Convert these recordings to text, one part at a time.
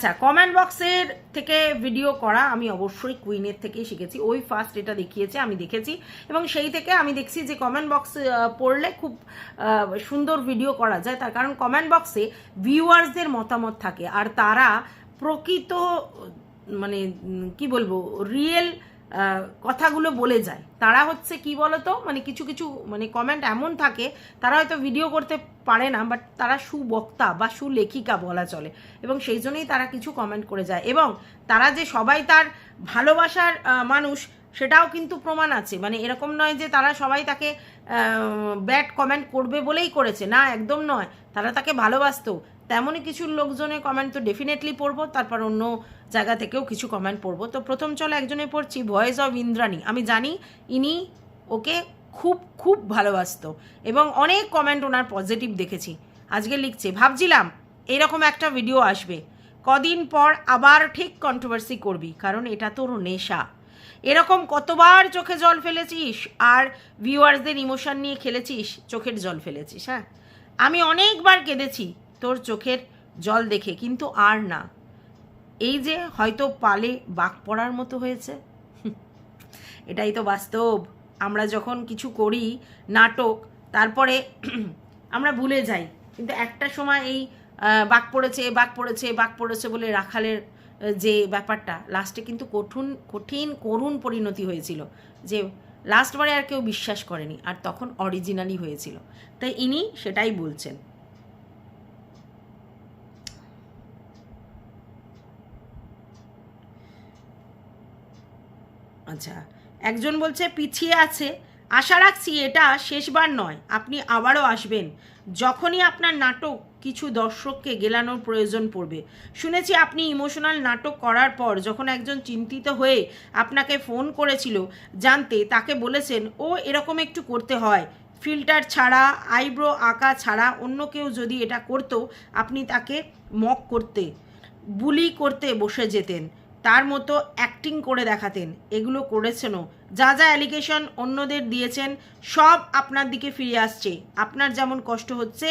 আচ্ছা কমেন্ট বক্সের থেকে ভিডিও করা আমি অবশ্যই কুইনের থেকেই শিখেছি। ওই ফার্স্ট এটা দেখিয়েছে, আমি দেখেছি। এবং সেই থেকে আমি দেখছি যে কমেন্ট বক্স পড়লে খুব সুন্দর ভিডিও করা যায়। তার কারণ কমেন্ট বক্সে ভিউয়ার্সদের মতামত থাকে। আর তারা প্রকৃত মানে কি বলব রিয়েল কথাগুলো বলে যায়। তারা হচ্ছে কি বলতো মানে কিছু কিছু মানে কমেন্ট এমন থাকে, তারা হয়তো ভিডিও করতে পারে না বাট তারা সুবক্তা বা সুলেখিকা বলা চলে। এবং সেই জন্যই তারা কিছু কমেন্ট করে যায়। এবং তারা যে সবাই তার ভালোবাসার মানুষ, সেটাও কিন্তু প্রমাণ আছে। মানে এরকম নয় যে তারা সবাই তাকে ব্যাড কমেন্ট করবে বলেই করেছে। না, একদম নয়। তারা তাকে ভালোবাসতো। তেমনই কিছু লোকজনের কমেন্ট তো ডেফিনেটলি পড়ব, তারপর অন্য জায়গা থেকেও কিছু কমেন্ট পড়ব। তো প্রথম চলো একজনে পড়ছি ভয়েস অফ ইন্দ্রাণী আমি জানি ইনি ওকে খুব খুব ভালোবাসতো। এবং অনেক কমেন্ট ওনার পজিটিভ দেখেছি। আজকে লিখছে, ভাবছিলাম এরকম একটা ভিডিও আসবে। কদিন পর আবার ঠিক কন্ট্রোভার্সি করবি, কারণ এটা তোর নেশা। এরকম কতবার চোখে জল ফেলেছিস আর ভিউয়ার্সদের ইমোশন নিয়ে খেলেছিস, চোখের জল ফেলেছিস হ্যাঁ? আমি অনেকবার কেঁদেছি তোর চোখের জল দেখে, কিন্তু আর না। এই যে হয়তো পালে বাক পড়ার মতো হয়েছে। এটাই তো বাস্তব। আমরা যখন কিছু করি, নাটক, তারপরে আমরা ভুলে যাই। কিন্তু একটা সময় এই বাক পড়েছে বাক পড়েছে বাক পড়েছে বলে রাখালের যে ব্যাপারটা, লাস্টে কিন্তু কঠিন কঠিন, করুণ পরিণতি হয়েছিল। যে লাস্টবারে আর কেউ বিশ্বাস করেনি, আর তখন অরিজিনালি হয়েছিল। তাই ইনি সেটাই বলছেন। আচ্ছা একজন বলছে, পিছিয়ে আছে। আশা রাখছি এটা শেষবার নয়, আপনি আবারও আসবেন। যখনই আপনার নাটক কিছু দর্শককে গেলানোর প্রয়োজন পড়বে। শুনেছি আপনি ইমোশনাল নাটক করার পর যখন একজন চিন্তিত হয়ে আপনাকে ফোন করেছিল জানতে, তাকে বলেছেন, ও এরকম একটু করতে হয়। ফিল্টার ছাড়া, আইব্রো আঁকা ছাড়া অন্য কেউ যদি এটা করতো, আপনি তাকে মক করতে, বুলি করতে বসে যেতেন। তার মতো অ্যাক্টিং করে দেখাতেন। এগুলো করেছেনও। যা যা অ্যালিগেশন অন্যদের দিয়েছেন, সব আপনার দিকে ফিরে আসছে। আপনার যেমন কষ্ট হচ্ছে,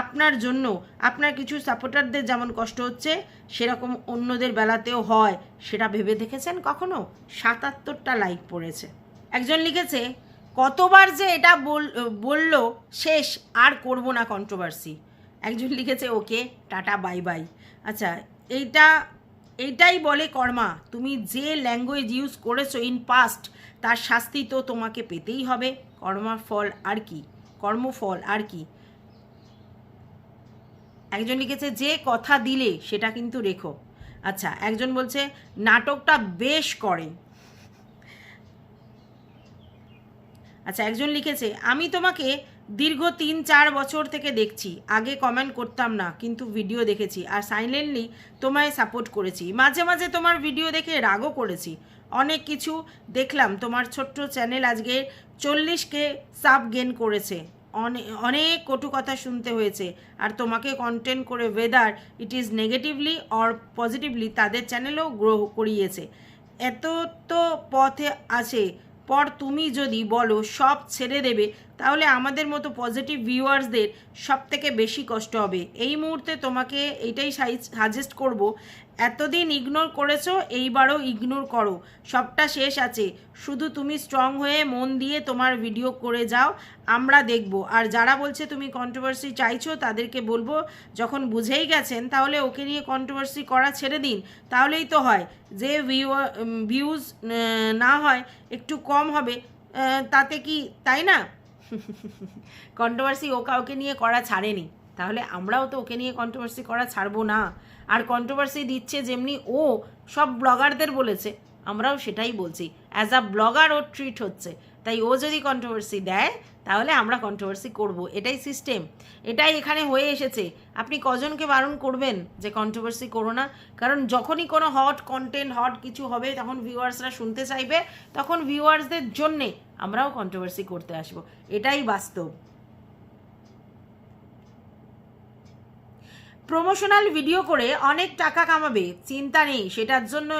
আপনার জন্য আপনার কিছু সাপোর্টারদের যেমন কষ্ট হচ্ছে, সেরকম অন্যদের বেলাতেও হয়। সেটা ভেবে দেখেছেন কখনো? সাতাত্তরটা লাইক পড়েছে। একজন লিখেছে, কতবার যে এটা বল, বলল, শেষ, আর করব না কন্ট্রোভার্সি একজন লিখেছে, ওকে, টাটা বাই বাই আচ্ছা এইটা এইটাই বলে কর্মা। তুমি যে ল্যাঙ্গুয়েজ ইউজ করেছ ইন পাস্ট তার শাস্তি তো তোমাকে পেতেই হবে। কর্মার ফল আর কি? কর্মফল আর কি? একজন লিখেছে, যে কথা দিলে সেটা কিন্তু রেখো। আচ্ছা একজন বলছে, নাটকটা বেশ করে। আচ্ছা একজন লিখেছে, আমি তোমাকে দীর্ঘ তিন, চার বছর থেকে দেখছি। আগে কমেন্ট করতাম না, কিন্তু ভিডিও দেখেছি। আর সাইলেন্টলি তোমায় সাপোর্ট করেছি। মাঝে মাঝে তোমার ভিডিও দেখে রাগও করেছি। অনেক কিছু দেখলাম। তোমার ছোট্ট চ্যানেল আজকে চল্লিশকে সাব গেন করেছে। অনে- অনেক কটু কথা শুনতে হয়েছে। আর তোমাকে কন্টেন্ট করে whether it is negatively or positively তাদের চ্যানেলও গ্রো করিয়েছে। এত তো পথে আছে। পর তুমি যদি বলো, সব ছেড়ে দেবে। তাহলে আমাদের মতো পজিটিভ ভিউয়ার্সদের সব থেকে বেশি কষ্ট হবে। এই মুহূর্তে তোমাকে এইটাই সাজেস্ট করব, এতদিন ইগনোর করেছ, এইবারও ইগনোর করো। সবটা শেষ আছে। শুধু তুমি স্ট্রং হয়ে মন দিয়ে তোমার ভিডিও করে যাও, আমরা দেখব। আর যারা বলছে তুমি কন্ট্রোভার্সি চাইছো, তাদেরকে বলব, যখন বুঝেই গেছেন, তাহলে ওকে নিয়ে কন্ট্রোভার্সি করা ছেড়ে দিন। তাহলেই তো হয়। যে ভিউজ না হয়, একটু কম হবে তাতে কি তাই না? কন্ট্রোভার্সি ও কাউকে নিয়ে করা ছাড়েনি। তাহলে আমরাও তো ওকে নিয়ে কন্ট্রোভার্সি করা ছাড়বো না। আর কন্ট্রোভার্সি দিচ্ছে যেমনি ও সব ব্লগারদের বলেছে, আমরাও সেটাই বলছি। অ্যাজ আ ব্লগার ও ট্রিট হচ্ছে। তাই ও যদি কন্ট্রোভার্সি দেয়, তাহলে আমরা কন্ট্রোভার্সি করব। এটাই সিস্টেম এটাই এখানে হয়ে এসেছে। আপনি কজনকে বারণ করবেন যে কন্ট্রোভার্সি করো না? কারণ যখনই কোনো হট কন্টেন্ট হট কিছু হবে, তখন ভিউয়ার্সরা শুনতে চাইবে। তখন ভিউয়ার্সদের জন্যে আমরাও কন্ট্রোভার্সি করতে আসব। এটাই বাস্তব। প্রমোশনাল ভিডিও করে অনেক টাকা কামাবে, চিন্তা নেই, সেটার জন্য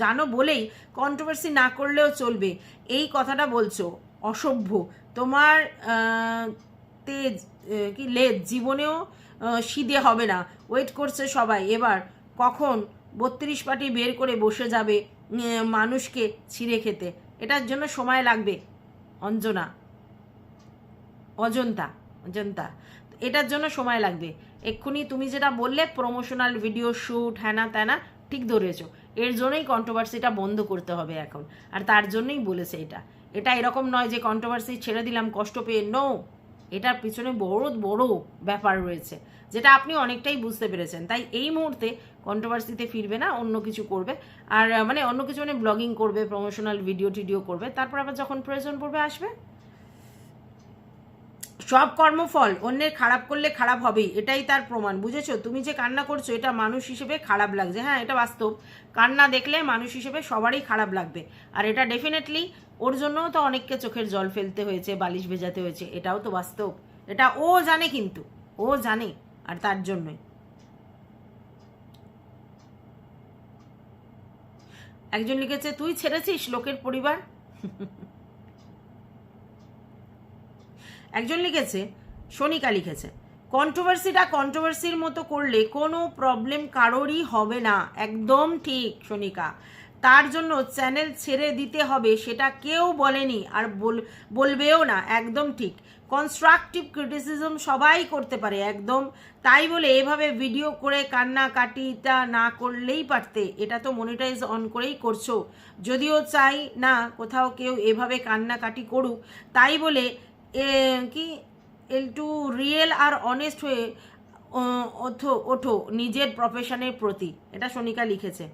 জানো বলেই কন্ট্রোভার্সি না করলেও চলবে। এই কথাটা বলছো, অসভ্য। তোমার তেজ কি, লেজ জীবনেও সিদে হবে না। ওয়েট করছে সবাই। এবার কখন বত্রিশ পাটি বের করে বসে যাবে মানুষকে ছিঁড়ে খেতে? এটার জন্য সময় লাগবে। অঞ্জনা। অজন্তা অজন্তা। এটার জন্য সময় লাগবে। এক্ষুনি তুমি যেটা বললে প্রমোশনাল ভিডিও শ্যুট হ্যানা ত্যানা, ঠিক ধরেছো। এর জন্যই কন্ট্রোভার্সিটা বন্ধ করতে হবে এখন। আর তার জন্যই বলেছে এটা। এটা এরকম নয় যে কন্ট্রোভার্সি ছেড়ে দিলাম, কষ্ট পেয়ে নো এটার পিছনে বড় বড় ব্যাপার রয়েছে, যেটা আপনি অনেকটাই বুঝতে পেরেছেন। তাই এই মুহূর্তে কন্ট্রোভার্সিতে ফিরবে না, অন্য কিছু করবে। আর মানে অন্য কিছু মানে ব্লগিং করবে প্রমোশনাল ভিডিও টিডিও করবে। তারপর আবার যখন প্রয়োজন পড়বে, আসবে। সব কর্মফল, অন্যের খারাপ করলে খারাপ হবেই, এটাই তার প্রমাণ, বুঝেছ? তুমি যে কান্না করছ, এটা মানুষ হিসেবে খারাপ লাগছে। হ্যাঁ এটা বাস্তব। কান্না দেখলে মানুষ হিসেবে সবারই খারাপ লাগবে। আর এটা ডেফিনেটলি ওর জন্যও তো অনেককে চোখের জল ফেলতে হয়েছে, বালিশ ভেজাতে হয়েছে, এটাও তো বাস্তব। এটা ও জানে কিন্তু, ও জানে, আর তার জন্যই। একজন লিখেছে, তুই ছেড়েছিস লোকের পরিবার? একজন লিখেছে সনিকা লিখেছে, কন্ট্রোভার্সিটা কন্ট্রোভার্সির মতো করলে কোনো প্রবলেম কারোরই হবে না। একদম ঠিক সনিকা তার জন্য চ্যানেল ছেড়ে দিতে হবে, সেটা কেউ বলেনি আর বল- বলবেও না। একদম ঠিক। কনস্ট্রাকটিভ ক্রিটিসিজম সবাই করতে পারে। একদম। তাই বলে এভাবে ভিডিও করে কান্না কান্নাকাটিটা না করলেই পারতে। এটা তো মনিটাইজ অন করেই করছ। যদিও চাই না কোথাও কেউ এভাবে কান্নাকাটি করুক, তাই বলে কি? একটু রিয়েল আর অনেস্ট হয়ে ওঠো ওঠো নিজের প্রফেশনের প্রতি। এটা সোনিকা লিখেছে।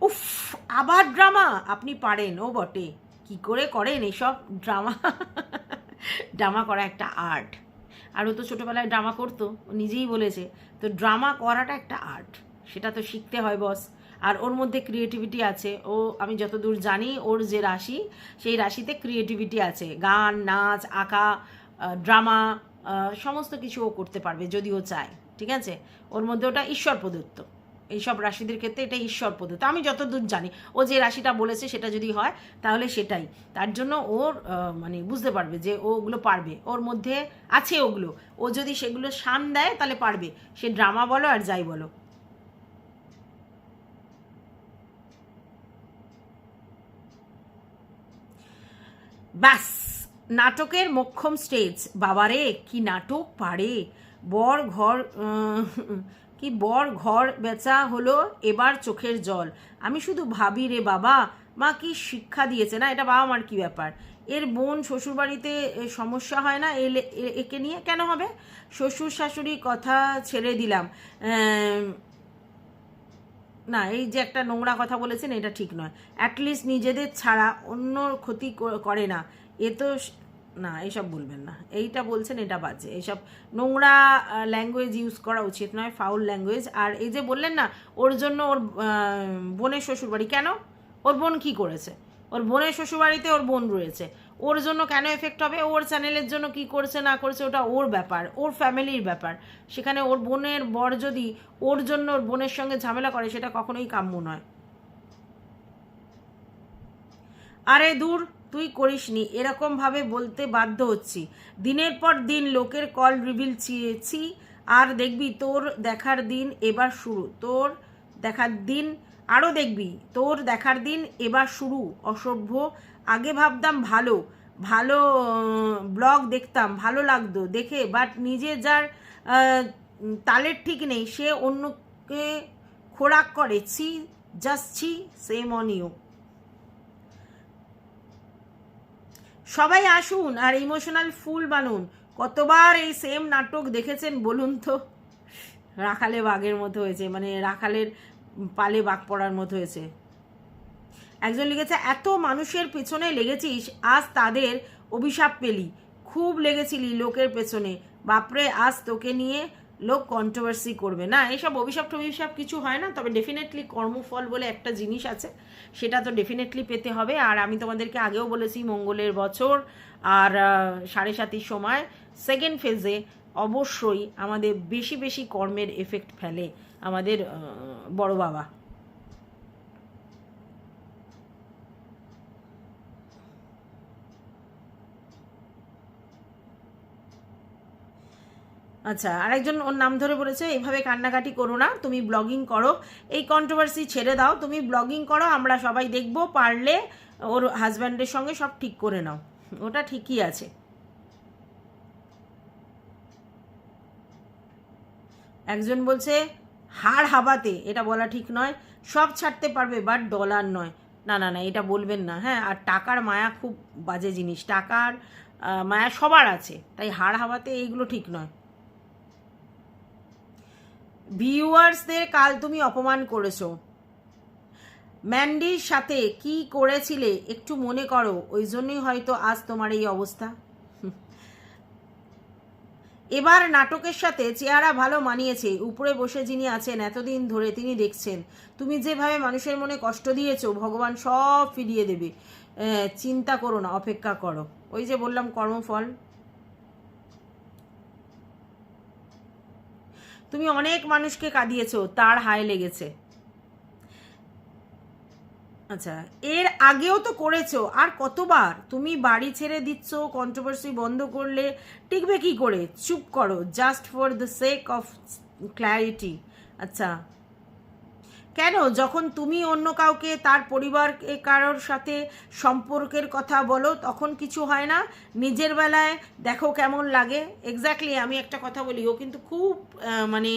উফ, আবার ড্রামা আপনি পারেন, ও বটে। কি করে করেন এসব? ড্রামা ড্রামা করা একটা আর্ট আর ও তো ছোটোবেলায় ড্রামা করতো নিজেই বলেছে। তো ড্রামা করাটা একটা আর্ট সেটা তো শিখতে হয় বস আর ওর মধ্যে ক্রিয়েটিভিটি আছে। ও, আমি যতদূর জানি, ওর যে রাশি, সেই রাশিতে ক্রিয়েটিভিটি আছে। গান, নাচ, আঁকা ড্রামা সমস্ত কিছু ও করতে পারবে যদি ও চায়, ঠিক আছে? ওর মধ্যে ওটা ঈশ্বর প্রদত্ত। এইসব রাশিদের ক্ষেত্রে এটা ঈশ্বর প্রদত্ত। আমি যতদূর জানি, ও যে রাশিটা বলেছে সেটা যদি হয়, তাহলে সেটাই। তার জন্য ওর মানে বুঝতে পারবে যে ও ওগুলো পারবে। ওর মধ্যে আছে ওগুলো। ও যদি সেগুলো সান দেয়, তাহলে পারবে। সে ড্রামা বলো আর যাই বলো। ব্যাস নাটকের মোক্ষম স্টেজ বাবারে, কি নাটক পারে? বর ঘর কি বর ঘর বেচা হলো এবার চোখের জল। আমি শুধু ভাবি রে বাবা, মা কি শিক্ষা দিয়েছে না? এটা বাবা মার কি ব্যাপার? এর বোন শ্বশুরবাড়িতে সমস্যা হয় না? এলে- একে নিয়ে কেন হবে? শ্বশুর শাশুড়ি কথা ছেড়ে দিলাম। না, এই যে একটা নোংরা কথা বলেছেন, এটা ঠিক নয়। অ্যাটলিস্ট নিজেদের ছাড়া অন্য ক্ষতি করে না। এ তো না, এসব বলবেন না। এইটা বলছেন, এটা বাজে। এইসব নোংরা ল্যাঙ্গুয়েজ ইউজ করা উচিত নয় ফাউল ল্যাঙ্গুয়েজ আর এই যে বললেন না, ওর জন্য ওর বোনের শ্বশুরবাড়ি, কেন? ওর বোন কি করেছে? ওর বোনের শ্বশুরবাড়িতে ওর বোন রয়েছে। ওর জন্য কেন এফেক্ট হবে? ওর চ্যানেলের জন্য কি করছে, না করছে, ওটা ওর ব্যাপার, ওর ফ্যামিলির ব্যাপার। সেখানে ওর বোনের বর যদি ওর জন্য ওর বোনের সঙ্গে ঝামেলা করে, সেটা কখনোই কাম্য নয়। আরে দূর, তুই করিসনি, এরকম ভাবে বলতে বাধ্য হচ্ছি। দিনের পর দিন লোকের কল রিভিল চেয়েছি, আর দেখবি তোর দেখার দিন এবার শুরু, তোর দেখার দিন আরও দেখবি, তোর দেখার দিন এবার শুরু, অসভ্য আগে ভাবতাম ভালো ভালো ব্লগ দেখতাম, ভালো লাগতো দেখে বাট নিজে যার তালের ঠিক নেই, সে অন্যকে খোরাক করে, ছি জাস্ট ছি সেম অন ইউ সবাই আসুন আর ইমোশনাল ফুল বানুন। কতবার এই সেম নাটক দেখেছেন বলুন তো? রাখালে বাঘের মতো হয়েছে মানে রাখালের পালে বাঘ পড়ার মতো হয়েছে। একজন লিখেছে এত মানুষের পেছনে লেগেছিস, আজ তাদের অভিশাপ পেলি। খুব লেগেছিলি লোকের পেছনে। বাপরে, আজ তোকে নিয়ে লোক কন্ট্রোভার্সি করবে। না এইসব অভিশাপ টভিশাপ কিছু হয় না, তবে ডেফিনেটলি কর্মফল বলে একটা জিনিস আছে, সেটা তো ডেফিনেটলি পেতে হবে। আর আমি তোমাদেরকে আগেও বলেছি, মঙ্গলের বছর আর সাড়ে সাতির সময় সেকেন্ড ফেজে অবশ্যই আমাদের বেশি বেশি কর্মের এফেক্ট ফেলে আমাদের বড় বাবা। আচ্ছা আরেকজন ওর নাম ধরে বলেছে এইভাবে কান্নাকাটি করো না, তুমি ব্লগিং করো। এই কন্ট্রোভার্সি ছেড়ে দাও, তুমি ব্লগিং করো, আমরা সবাই দেখব, পারলে ওর হাজব্যান্ডের সঙ্গে সব ঠিক করে নাও। ওটা ঠিকই আছে। একজন বলছে, হাড় হাবাতে, এটা বলা ঠিক নয়। সব ছাড়তে পারবে বাট ডলার নয়। না না না, এটা বলবেন না। হ্যাঁ আর টাকার মায়া খুব বাজে জিনিস। টাকার মায়া সবার আছে, তাই হাড় হাবাতে এইগুলো ঠিক নয়। ভিউয়ার্সদের কাল তুমি অপমান করেছ। ম্যান্ডির সাথে কি করেছিলে একটু মনে করো, ওই জন্যই হয়তো আজ তোমার এই অবস্থা। এবার নাটকের সাথে চেহারা ভালো মানিয়েছে, উপরে বসে যিনি আছেন, এতদিন ধরে তিনি দেখছেন। তুমি যেভাবে মানুষের মনে কষ্ট দিয়েছ, ভগবান সব ফিরিয়ে দেবে। চিন্তা করো না, অপেক্ষা করো। ওই যে বললাম কর্মফল। তুমি অনেক মানুষকে কাঁদিয়েছো, তার হায় লেগেছে। আচ্ছা এর আগেও তো করেছ, আর কতবার? তুমি বাড়ি ছেড়ে দিচ্ছ কন্ট্রোভার্সি বন্ধ করলে, টিকবে কি করে? চুপ করো just for the sake of clarity আচ্ছা কেন? যখন তুমি অন্য কাউকে, তার পরিবার কারোর সাথে সম্পর্কের কথা বলো, তখন কিছু হয় না। নিজের বেলায় দেখো কেমন লাগে। এক্স্যাক্টলি আমি একটা কথা বলি, ও কিন্তু খুব মানে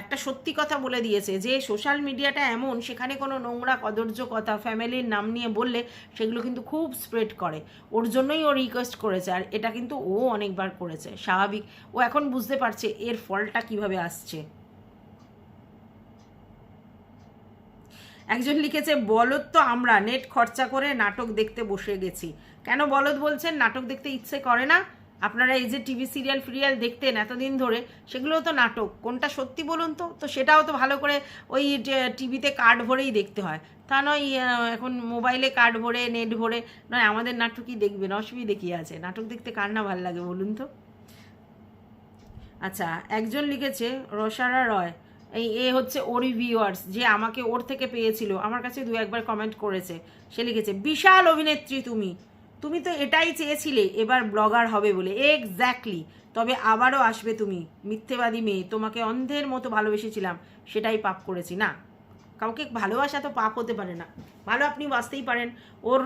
একটা সত্যি কথা বলে দিয়েছে যে সোশ্যাল মিডিয়াটা এমন, সেখানে কোনো নোংরা কদর্য কথা ফ্যামিলির নাম নিয়ে বললে সেগুলো কিন্তু খুব স্প্রেড করে। ওর জন্যই ও রিকোয়েস্ট করেছে, আর এটা কিন্তু ও অনেকবার করেছে, স্বাভাবিক। ও এখন বুঝতে পারছে এর ফলটা কীভাবে আসছে। একজন লিখেছে, বলদ তো আমরা, নেট খরচা করে নাটক দেখতে বসে গেছি। কেন বলদ বলছেন, নাটক দেখতে ইচ্ছে করে না? আপনারা এই যে টিভি সিরিয়াল, ফিরিয়াল দেখতেন এতদিন ধরে, সেগুলোও তো নাটক। কোনটা সত্যি বলুন তো? তো সেটাও তো ভালো করে ওই টিভিতে কার্ড ভরেই দেখতে হয়। তা নয় এখন মোবাইলে কার্ড ভরে, নেট ভরে, নয়, আমাদের নাটকই দেখবেন, অসুবিধে কী আছে? নাটক দেখতে কার না ভালো লাগে বলুন তো? আচ্ছা একজন লিখেছে, রসারা রয় এই এ হচ্ছে ওরই ভিউয়ার্স যে আমাকে ওর থেকে পেয়েছিল। আমার কাছে দু একবার কমেন্ট করেছে। সে লিখেছে, বিশাল অভিনেত্রী তুমি। তুমি তো এটাই চেয়েছিলে, এবার ব্লগার হবে বলে। এক্স্যাক্টলি তবে আবারও আসবে তুমি, মিথ্যেবাদী মেয়ে। তোমাকে অন্ধের মতো ভালোবেসেছিলাম, সেটাই পাপ করেছি। না, কাউকে ভালোবাসা তো পাপ হতে পারে না। ভালো আপনি বাঁচতেই পারেন। ওর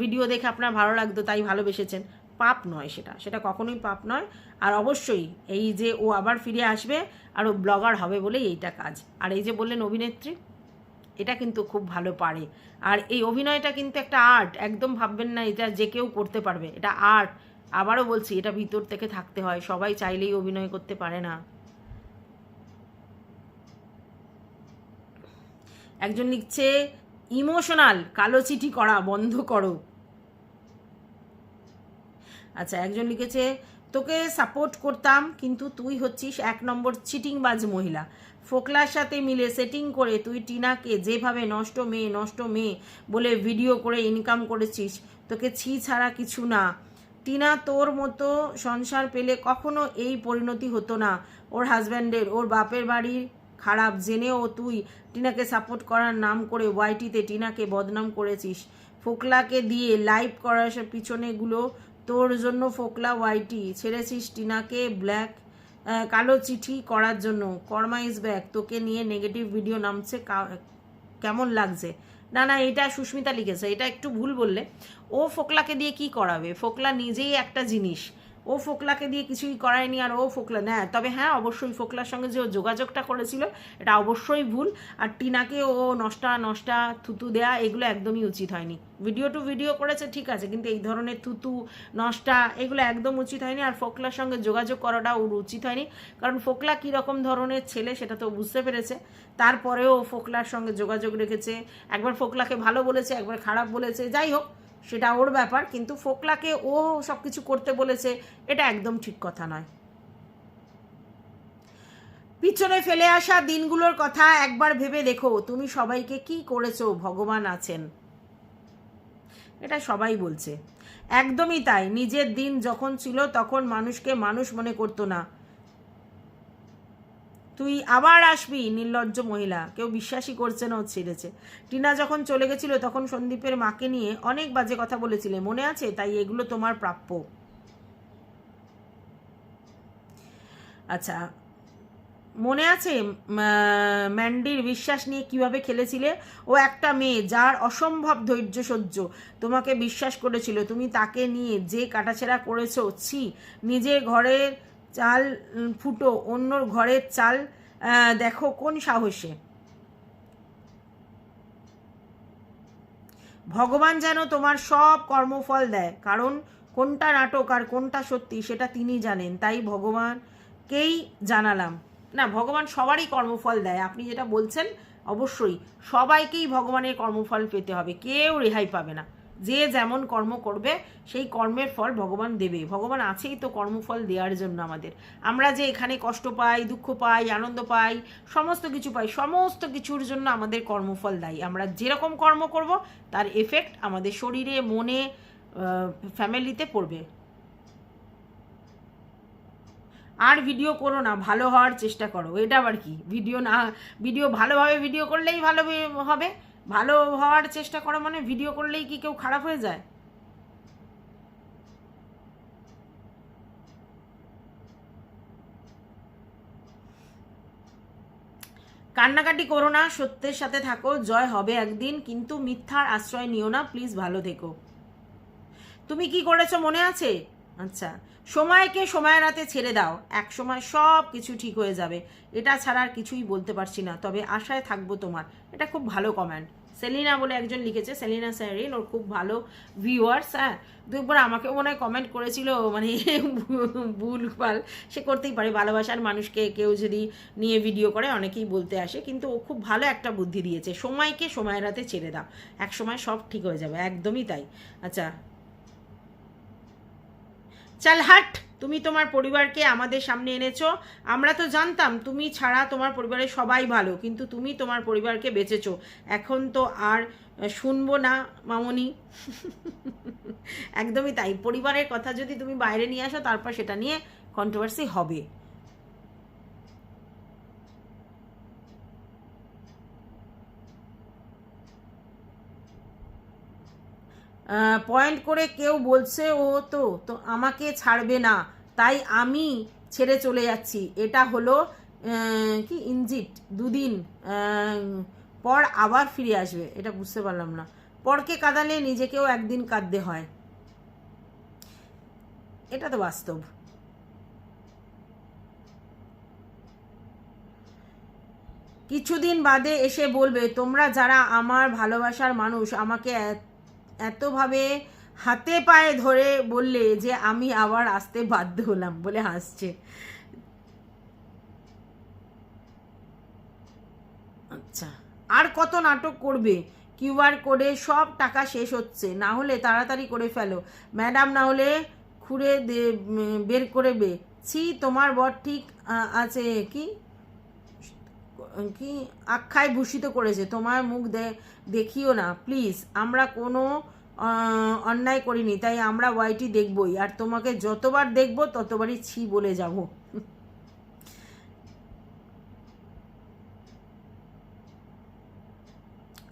ভিডিও দেখে আপনার ভালো লাগতো, তাই ভালোবেসেছেন। পাপ নয় সেটা সেটা কখনোই পাপ নয়। আর অবশ্যই এই যে ও আবার ফিরে আসবে, আর ও ব্লগার হবে বলেই এইটা কাজ। আর এই যে বললেন অভিনেত্রী, এটা কিন্তু খুব ভালো পারে। আর এই অভিনয়টা কিন্তু একটা আর্ট, একদম ভাববেন না এটা যে কেউ করতে পারবে, এটা আর্ট। আবারও বলছি, এটা ভিতর থেকে থাকতে হয়, সবাই চাইলেই অভিনয় করতে পারে না। একজন লিখছে, ইমোশনাল, কালো চিঠি করা বন্ধ করো। আচ্ছা একজন লিখেছে, তোকে সাপোর্ট করতাম, কিন্তু তুই হচ্ছিস এক নম্বর চিটিংবাজ মহিলা। ফোকলার সাথে মিলে সেটিং করে তুই টিনাকে যেভাবে নষ্ট মেয়ে নষ্ট মেয়ে বলে ভিডিও করে ইনকাম করেছিস, তোকে ছি ছাড়া কিছু না। টিনা তোর মতো সংসার পেলে কখনো এই পরিণতি হতো না। ওর হাজব্যান্ডের ওর বাপের বাড়ির খারাপ, জেনেও তুই টিনাকে সাপোর্ট করার নাম করে ওয়াইটিতে টিনাকে বদনাম করেছিস। ফোকলাকে দিয়ে লাইভ করার পিছনেগুলো তোর জন্য ফোকলা ওয়াইটি ছেড়েছিস টিনাকে ব্ল্যাক কালো চিঠি করার জন্য। কর্মা ইজ ব্যাক তোকে নিয়ে নেগেটিভ ভিডিও নামছে কেমন লাগছে? না না, এটা সুস্মিতা লিখেছে, এটা একটু ভুল বললে। ও ফোকলাকে দিয়ে কি করাবে? ফোকলা নিজেই একটা জিনিস। ও ফোকলাকে দিয়ে কিছুই করায়নি আর ও ফোকলা না তবে হ্যাঁ অবশ্যই ফোকলার সঙ্গে যে ও যোগাযোগটা করেছিল, এটা অবশ্যই ভুল। আর টিনাকে ও নষ্টা নষ্টা, থুতু দেয়া, এগুলো একদমই উচিত হয়নি। ভিডিও টু ভিডিও করেছে, ঠিক আছে, কিন্তু এই ধরনের থুতু, নষ্টা, এগুলো একদম উচিত হয়নি। আর ফোকলার সঙ্গে যোগাযোগ করাটা ওর উচিত হয়নি। কারণ ফোকলা কীরকম ধরনের ছেলে, সেটা তো বুঝতে পেরেছে। তারপরেও ফোকলার সঙ্গে যোগাযোগ রেখেছে, একবার ফোকলাকে ভালো বলেছে, একবার খারাপ বলেছে, যাই হোক সেটা ওর ব্যাপার, কিন্তু ফোকলাকে ও সব কিছু করতে বলেছে, এটা একদম ঠিক কথা নয়। পিছনে ফেলে আসা দিনগুলোর কথা একবার ভেবে দেখো, তুমি সবাইকে কি করেছ, ভগবান আছেন। এটা সবাই বলছে। একদমই তাই, নিজের দিন যখন ছিল তখন মানুষকে মানুষ মনে করতো না। তুই আবার আসবি, নির্লজ্জ মহিলা। কেউ বিশ্বাসই করছে না ও ছেড়েছে। টিনা যখন চলে গেছিল, তখন সন্দীপের মাকে নিয়ে অনেক বাজে কথা বলেছিলে। মনে আছে? তাই এগুলো তোমার প্রাপ্য। আচ্ছা মনে আছে? ম্যান্ডির বিশ্বাস নিয়ে কীভাবে খেলেছিলে? ও একটা মেয়ে, যার অসম্ভব ধৈর্য সহ্য। তোমাকে বিশ্বাস করেছিল। তুমি তাকে নিয়ে যে কাটাছেড়া করেছ, ছি, নিজের ঘরের চাল ফুটো, অন্যর ঘরের চাল দেখো কোন সাহসে। ভগবান যেন তোমার সব কর্মফল দেয়, কারণ কোনটা নাটক আর কোনটা সত্যি সেটা তিনি জানেন, তাই ভগবানকেই জানালাম। না, ভগবান সবারই কর্মফল দেয়, আপনি যেটা বলছেন অবশ্যই, সবাইকেই ভগবানের কর্মফল পেতে হবে, কেউ রেহাই পাবে না। যে যেমন কর্ম করবে, সেই কর্মের ফল ভগবান দেবে ভগবান আছেই তো কর্মফল দেওয়ার জন্য আমাদের। আমরা যে এখানে কষ্ট পাই, দুঃখ পাই, আনন্দ পাই, সমস্ত কিছু পাই, সমস্ত কিছুর জন্য আমাদের কর্মফল দায়ী। আমরা যেরকম কর্ম করব, তার এফেক্ট আমাদের শরীরে, মনে ফ্যামিলিতে পড়বে। আর ভিডিও করো না, ভালো হওয়ার চেষ্টা করো। এটা আবার কি? ভিডিও না ভিডিও ভালোভাবে ভিডিও করলেই ভালো হবে। ভালো হওয়ার চেষ্টা করো মানে ভিডিও করলেই কি কেউ খারাপ হয়ে যায়? কান্নাকাটি করো না, সত্যের সাথে থাকো, জয় হবে একদিন, কিন্তু মিথ্যার আশ্রয় নিও না প্লিজ ভালো থেকো। তুমি কি করেছ মনে আছে? আচ্ছা সময়কে সময়ের হাতে ছেড়ে দাও। এক সময় সব কিছু ঠিক হয়ে যাবে। এটা ছাড়া আর কিছুই বলতে পারছি না। তবে আশায় থাকব তোমার। এটা খুব ভালো কমেন্ট সেলিনা বলে একজন লিখেছে, সেলিনা স্যারিন, ওর খুব ভালো ভিউয়ার্স হ্যাঁ? দুবার আমাকেও মনে হয় কমেন্ট করেছিল মানে ভুলভাল সে করতেই পারে। ভালোবাসার মানুষকে কেউ যদি নিয়ে ভিডিও করে, অনেকেই বলতে আসে। কিন্তু ও খুব ভালো একটা বুদ্ধি দিয়েছে। সময়কে সময়ের হাতে ছেড়ে দাও। এক সময় সব ঠিক হয়ে যাবে। একদমই তাই। আচ্ছা চাল হাট, তুমি তোমার পরিবারকে আমাদের সামনে এনেছো। আমরা তো জানতাম তুমি ছাড়া তোমার পরিবারের সবাই ভালো, কিন্তু তুমি তোমার পরিবারকে বেঁচেছো। এখন তো আর শুনব না, মামনি। একদমই তাই। পরিবারের কথা যদি তুমি বাইরে নিয়ে আসো, তারপর সেটা নিয়ে কন্ট্রোভার্সি হবে। পয়েন্ট করে কেউ বলছে, ও তো তো আমাকে ছাড়বে না, তাই আমি ছেড়ে চলে যাচ্ছি। এটা হলো কি ইনজিট দুদিন পর আবার ফিরে আসবে, এটা বুঝতে পারলাম না। পরকে কাঁদালে নিজেকেও একদিন কাঁদতে হয়। এটা তো বাস্তব। কিছুদিন বাদে এসে বলবে, তোমরা যারা আমার ভালোবাসার মানুষ, আমাকে এতভাবে হাতে পায়ে ধরে বললে যে আমি আবার আসতে বাধ্য হলাম বলে হাসছে। আচ্ছা আর কত নাটক করবে? কিউআর কোডে সব টাকা শেষ হচ্ছে, না হলে তাড়াতাড়ি করে ফেলো। ম্যাডাম, না হলে খুঁড়ে বের করবে ছি, তোমার বর ঠিক আছে, কি? কি আখ্যায় ভূষিত করেছে, তোমার মুখ দেখিও না প্লিজ আমরা কোনো অন্যায় করিনি, তাই আমরা ওয়াইটি দেখবই, আর তোমাকে যতবার দেখব ততবারই ছি বলে যাব।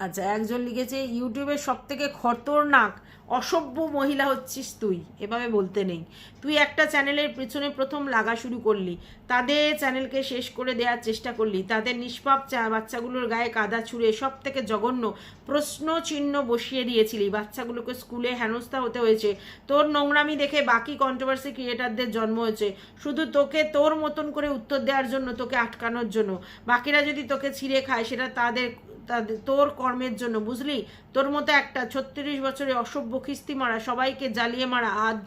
আচ্ছা একজন লিখেছে ইউটিউবের সব থেকে খতরনাক, অসভ্য মহিলা হচ্ছিস তুই। এভাবে বলতে নেই। তুই একটা চ্যানেলের পেছনে প্রথম লাগা শুরু করলি। তাদের চ্যানেলকে শেষ করে দেওয়ার চেষ্টা করলি। তাদের নিষ্পাপ বাচ্চাগুলোর গায়ে কাদা ছুঁড়ে সব থেকে জঘন্য প্রশ্ন চিহ্ন বসিয়ে দিয়েছিলি। বাচ্চাগুলোকে স্কুলে হেনস্থা হতে হয়েছে। তোর নোংরামি দেখে বাকি কন্ট্রোভার্সি ক্রিয়েটারদের জন্ম হয়েছে। শুধু তোকে তোর মতন করে উত্তর দেওয়ার জন্য তোকে আটকানোর জন্য। বাকিরা যদি তোকে ছিঁড়ে খায়, সেটা তাদের তাদের, তোর কর্মের জন্য। বুঝলি? তোর মতো একটা ছত্রিশ বছরে অসভ্য খিস্তি মারা, সবাইকে জ্বালিয়ে মারা আধ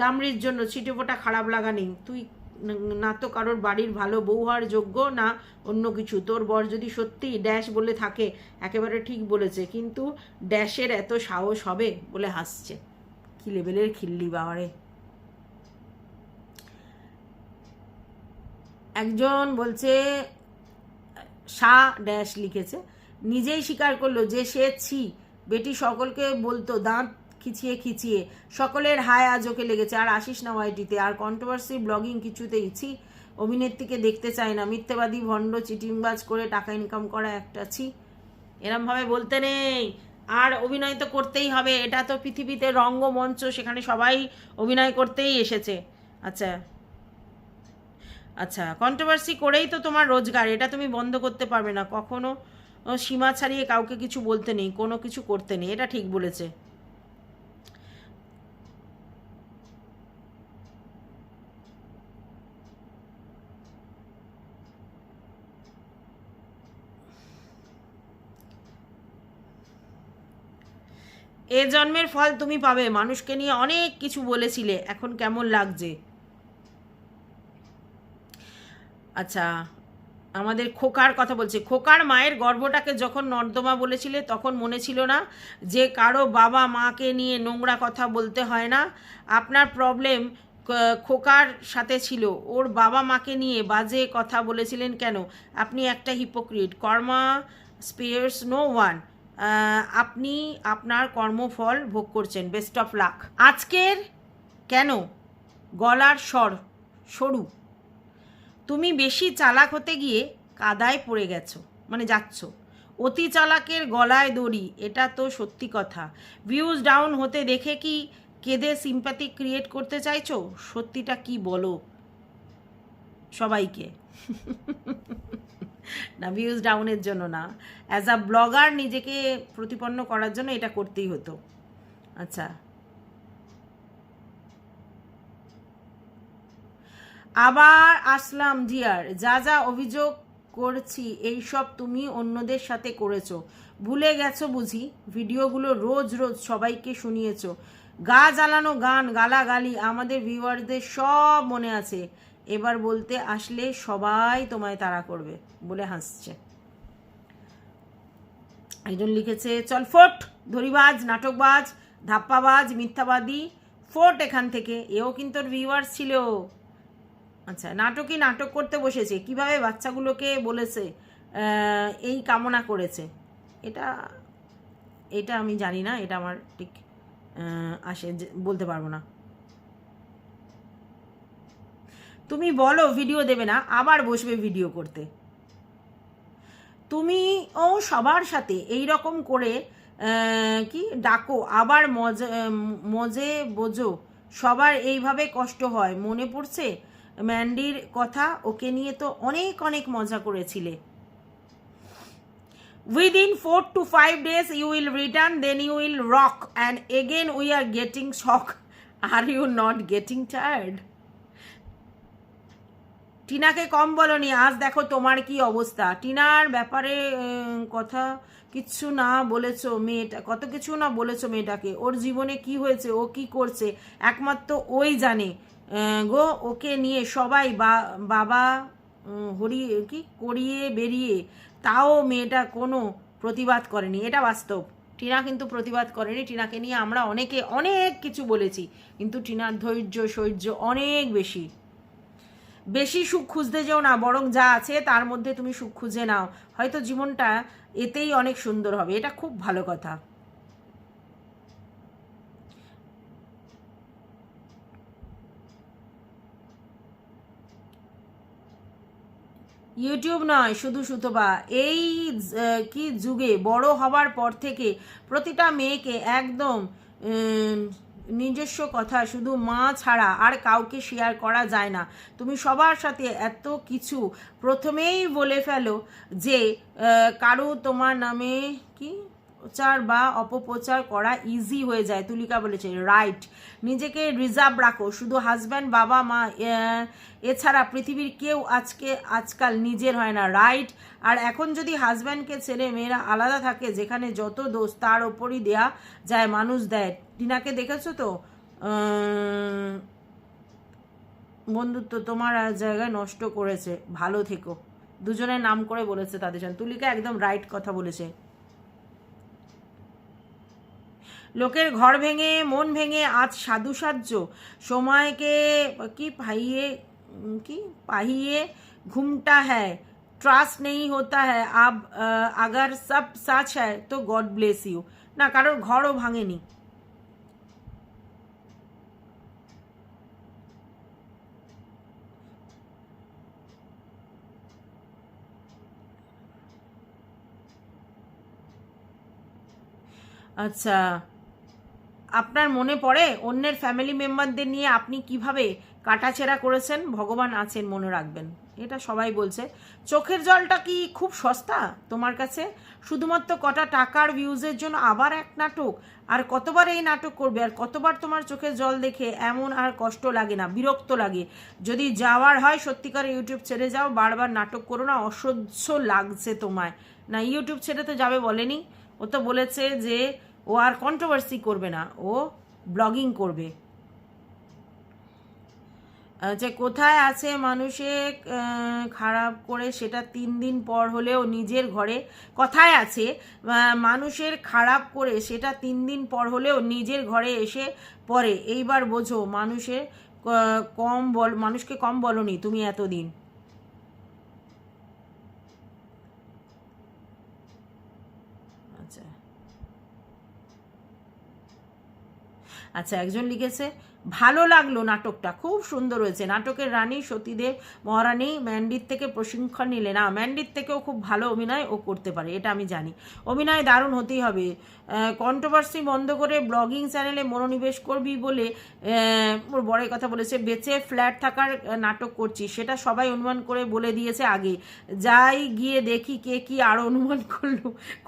দামড়ির জন্য ছিটে ফোটা খারাপ লাগা নেই। তুই ন- তো কারোর বাড়ির ভালো বউ হওয়ার যোগ্য, না অন্য কিছু। তোর বর যদি সত্যি ড্যাশ বলে থাকে, একেবারে ঠিক বলেছে, কিন্তু ড্যাশের এত সাহস হবে বলে হাসছে। কি লেভেলের খিল্লি বাবারে। একজন বলছে, সা ড্যাশ লিখেছে, নিজেই স্বীকার করল যে সে ছি, বেটি সকলকে বলতো, দাঁত খিচিয়ে খিচিয়ে। সকলের হায় আজ ওকে লেগেছে। আর আসিস না ওয়াইটিতে আর কন্ট্রোভার্সি ব্লগিং কিছুতেই। ছি, অভিনেত্রীকে দেখতে চাই না। মিথ্যেবাদী, ভণ্ড চিটিংবাজ করে টাকা ইনকাম করা একটা ছি। এরমভাবে বলতে নেই। আর অভিনয় তো করতেই হবে। এটা তো পৃথিবীতে রঙ্গমঞ্চ। সেখানে সবাই অভিনয় করতেই এসেছে। আচ্ছা। আচ্ছা কন্ট্রোভার্সি করেই তো তোমার রোজগার। এটা তুমি বন্ধ করতে পারবে না। কখনো সীমা ছাড়িয়ে কাউকে কিছু বলতে নেই। কোনো কিছু করতে নেই। এটা ঠিক বলেছে। এ জন্মের ফল তুমি পাবে। মানুষকে নিয়ে অনেক কিছু বলেছিলে। এখন কেমন লাগছে? আচ্ছা আমাদের খোকার কথা বলছে। খোকার মায়ের গর্ভটাকে যখন নর্দমা বলেছিলে, তখন মনে ছিল না যে কারও বাবা মাকে নিয়ে নোংরা কথা বলতে হয় না। আপনার প্রবলেম খোকার সাথে ছিল। ওর বাবা মাকে নিয়ে বাজে কথা বলেছিলেন কেন? আপনি একটা hypocrite karma spares no one আপনি আপনার কর্মফল ভোগ করছেন বেস্ট অফ লাক আজকের কেন? গলার স্বর, সরু। তুমি বেশি চালাক হতে গিয়ে কাদায় পড়ে গেছো মানে যাচ্ছ। অতি চালাকের গলায় দড়ি, এটা তো সত্যি কথা। ভিউজ ডাউন হতে দেখে কি কেঁদে সিম্প্যাথি ক্রিয়েট করতে চাইছো? সত্যিটা কি বলো? সবাইকে। না ভিউজ ডাউনের জন্য না। অ্যাজ আ ব্লগার নিজেকে প্রতিপন্ন করার জন্য এটা করতেই হতো। আচ্ছা। আবার আসলাম জিয়ার যা যা অভিযোগ করছি, এইসব তুমি অন্যদের সাথে করেছ। ভুলে গেছো বুঝি? ভিডিওগুলো রোজ রোজ সবাইকে শুনিয়েছো। গা জ্বালানো গান, গালাগালি আমাদের ভিউয়ারদের সব মনে আছে। এবার বলতে আসলে সবাই তোমায় তাড়া করবে, বলে হাসছে। একজন লিখেছে, চল ফোট, ধরিবাজ, নাটকবাজ, ধাপ্পাবাজ, মিথ্যাবাদী, ফোট এখান থেকে, এও কিন্তু ভিউয়ার্স ছিল। আচ্ছা নাটকই নাটক করতে বসেছে, কীভাবে বাচ্চাগুলোকে বলেছে এই কামনা করেছে? এটা এটা আমি জানি না, এটা আমার ঠিক আসে বলতে পারব না। তুমি বলো ভিডিও দেবে না, আবার বসবে ভিডিও করতে। তুমি ও সবার সাথে এই রকম করে কি ডাকো, আবার মজে মজে বোঝো। সবার এইভাবে কষ্ট হয়, মনে পড়ছে? ম্যান্ডির কথা, ওকে নিয়ে তো অনেক অনেক মজা করেছিলে। Within four to five days you will return then you will rock and again we are getting shock are you not getting tired টিনাকে কম বলনি, আজ দেখো তোমার কি অবস্থা। টিনার ব্যাপারে কথা কিচ্ছু না বলেছ মেয়েটা, কত কিছু না বলেছ মেয়েটাকে। ওর জীবনে কি হয়েছে, ও কি করছে, একমাত্র ওই জানে। গো, ওকে নিয়ে সবাই বাবা হরিয়ে কি, করিয়ে বেরিয়ে, তাও মেয়েটা কোনো প্রতিবাদ করেনি। এটা বাস্তব। টিনা কিন্তু প্রতিবাদ করেনি। টিনাকে নিয়ে আমরা অনেকে অনেক কিছু বলেছি, কিন্তু টিনার ধৈর্য সৌর্য অনেক বেশি। বেশি সুখ খুঁজতে যেও না, বরং যা আছে তার মধ্যে তুমি সুখ খুঁজে নাও। হয়তো জীবনটা এতেই অনেক সুন্দর হবে। এটা খুব ভালো কথা। ইউটিউব নয়, শুধু সুতপা। এই কি যুগে বড় হবার পর থেকে প্রতিটা মেয়েকে একদম নিজস্ব কথা, শুধু মা ছাড়া আর কাউকে শেয়ার করা যায় না। তুমি সবার সাথে এত কিছু প্রথমেই বলে ফেলো যে কারও তোমার নামে কি? প্রচার বা অপপ্রচার করা ইজি হয়ে যায়। তুলিকা বলেছে রাইট নিজেকে রিজার্ভ রাখো। শুধু হাজব্যান্ড বাবা, মা এছাড়া পৃথিবীর কেউ আজকে, আজকাল নিজের হয় না রাইট আর এখন যদি হাজব্যান্ডকে ছেড়ে মেয়েরা আলাদা থাকে, যেখানে যত দোষ, তার ওপরই দেয়া যায়, মানুষ দেয়। টিনাকে দেখেছ তো? বন্ধুত্ব তোমার জায়গায় নষ্ট করেছে। ভালো থেকো। দুজনের নাম করে বলেছে তাদের জন্য তুলিকা একদম রাইট কথা বলেছে। লোকের ঘর ভেঙে মন ভেঙে আজ সাধু সাজ্য সময়কে কি পাইয়ে উম, কি পাহিয়ে ঘুমটা হ্যায় ট্রাস্ট নেই होता है अब अ, अगर सब सच है तो गॉड ब्लेस यू না কারোর ঘরও ভাঙেনি আচ্ছা আপনার মনে পড়ে অন্যের ফ্যামিলি মেম্বারদের নিয়ে আপনি কীভাবে কাটাছেড়া করেছেন? ভগবান আছেন, মনে রাখবেন। এটা সবাই বলছে। চোখের জলটা কি খুব সস্তা তোমার কাছে? শুধুমাত্র কটা টাকার ভিউজের জন্য আবার এক নাটক? আর কতবার এই নাটক করবে? আর কতবার তোমার চোখের জল দেখে এমন আর কষ্ট লাগে না, বিরক্ত লাগে? যদি যাওয়ার হয়, সত্যিকার ইউটিউব ছেড়ে যাও, বারবার নাটক করো না, অসহ্য লাগছে তোমায়। না, ইউটিউব ছেড়ে তো যাবে বলেনি। ও তো বলেছে যে ও আর কন্ট্রোভার্সি করবে না, ও ব্লগিং করবে। যে কোথায় আছে মানুষে খারাপ করে সেটা তিন দিন পর হলেও নিজের ঘরে কথায় আছে মানুষের খারাপ করে সেটা তিন দিন পর হলেও নিজের ঘরে এসে পড়ে। এইবার বোঝো, মানুষের কম বল, মানুষকে কম বলনি তুমি এতদিন আচ্ছা আচ্ছা একজন লিখেছে, ভালো লাগল নাটকটা, খুব সুন্দর হয়েছে। নাটকের রানী সতীদেব মহারানী ম্যান্ডির থেকে প্রশিক্ষণ নিলে না, ম্যান্ডির থেকেও খুব ভালো অভিনয় ও করতে পারে, এটা আমি জানি। অভিনয় দারুণ হতেই হবে। কন্ট্রোভার্সি বন্ধ করে ব্লগিং চ্যানেলে মনোনিবেশ করবি বলে ওর বড় কথা বলেছে, বেঁচে ফ্ল্যাট থাকার নাটক করছি। সেটা সবাই অনুমান করে বলে দিয়েছে আগে। যাই গিয়ে দেখি কে কি আরও অনুমান করল।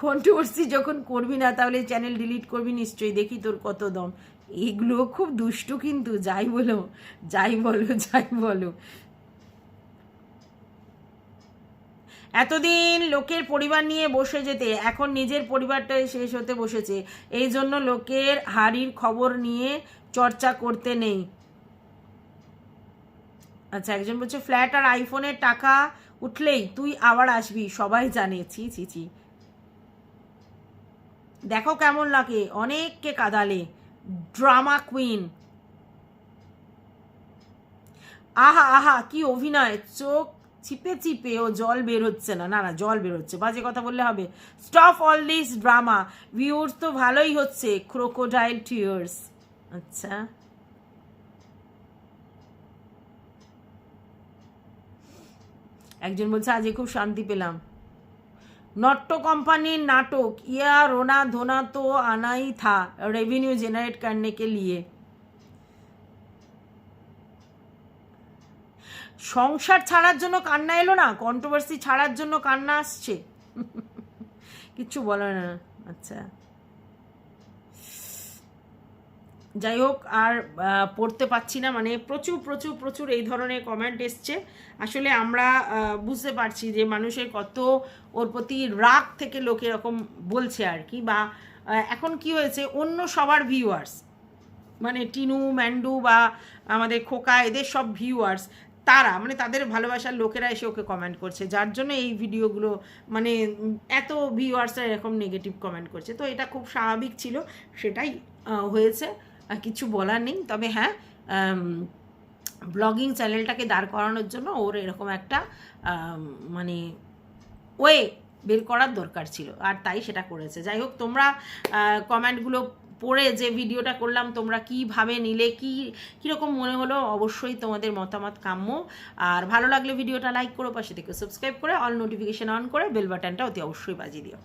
কন্ট্রোভার্সি যখন করবি না, তাহলে চ্যানেল ডিলিট করবি নিশ্চয়ই। দেখি তোর কত দম। এগুলো খুব দুষ্টু কিন্তু, যাই বলো যাই বলো যাই বলো। এতদিন লোকের পরিবার নিয়ে বসে যেতে, এখন নিজের পরিবারটাই শেষ হতে বসেছে। এই জন্য লোকের হাড়ির খবর নিয়ে চর্চা করতে নেই। আচ্ছা একজন বলছে, ফ্ল্যাট আর আইফোনের টাকা উঠলেই তুই আবার আসবি। সবাই জানে, ছি ছি ছি। দেখো কেমন লাগে, অনেককে কাদালে। ড্রামা কুইন আহা আহা, কি অভিনয়? চোখ চিপে চিপে, ও জল বের হচ্ছে না। না না, জল বের হচ্ছে বাজে কথা বললে হবে। Stop all this drama viewers তো ভালোই হচ্ছে। ক্রোকোডাইল টিয়ার্স আচ্ছা। একজন বলছে আজকে খুব শান্তি পেলাম। नॉट कंपनी नाटक या रोना धोना तो आना ही था रेवेन्यू जनरेट करने के लिए সংসার ছাড়ার জন্য কান্না এলো না কন্ট্রোভার্সি ছাড়ার জন্য কান্না আসছে কিচ্ছু বলে না আচ্ছা যাই হোক, আর পড়তে পারছি না। মানে প্রচুর প্রচুর প্রচুর এই ধরনের কমেন্ট এসছে। আসলে আমরা বুঝতে পারছি যে মানুষের কত ওর প্রতি রাগ থেকে লোক এরকম বলছে আর কি। বা এখন কি হয়েছে, অন্য সবার ভিউয়ার্স মানে টিনু, ম্যান্ডু বা আমাদের খোকা, এদের সব ভিউয়ার্স তারা মানে তাদের ভালোবাসার লোকেরা এসে ওকে কমেন্ট করছে। যার জন্য এই ভিডিওগুলো মানে এত ভিউয়ার্সরা এরকম নেগেটিভ কমেন্ট করছে। তো এটা খুব স্বাভাবিক ছিল, সেটাই হয়েছে। কিছু বলার নেই। তবে হ্যাঁ ব্লগিং চ্যানেলটাকে দাঁড় করানোর জন্য ওর এরকম একটা মানে ওয়ে বের করার দরকার ছিল, আর তাই সেটা করেছে। যাই হোক, তোমরা কমেন্টগুলো পড়ে যে ভিডিওটা করলাম, তোমরা কীভাবে নিলে, কি, কীরকম মনে হলো, অবশ্যই তোমাদের মতামত কাম্য। আর ভালো লাগলে ভিডিওটা লাইক করো পাশে থেকে সাবস্ক্রাইব করে অল নোটিফিকেশন অন করে বেল বাটনটা অতি অবশ্যই বাজিয়ে দিও।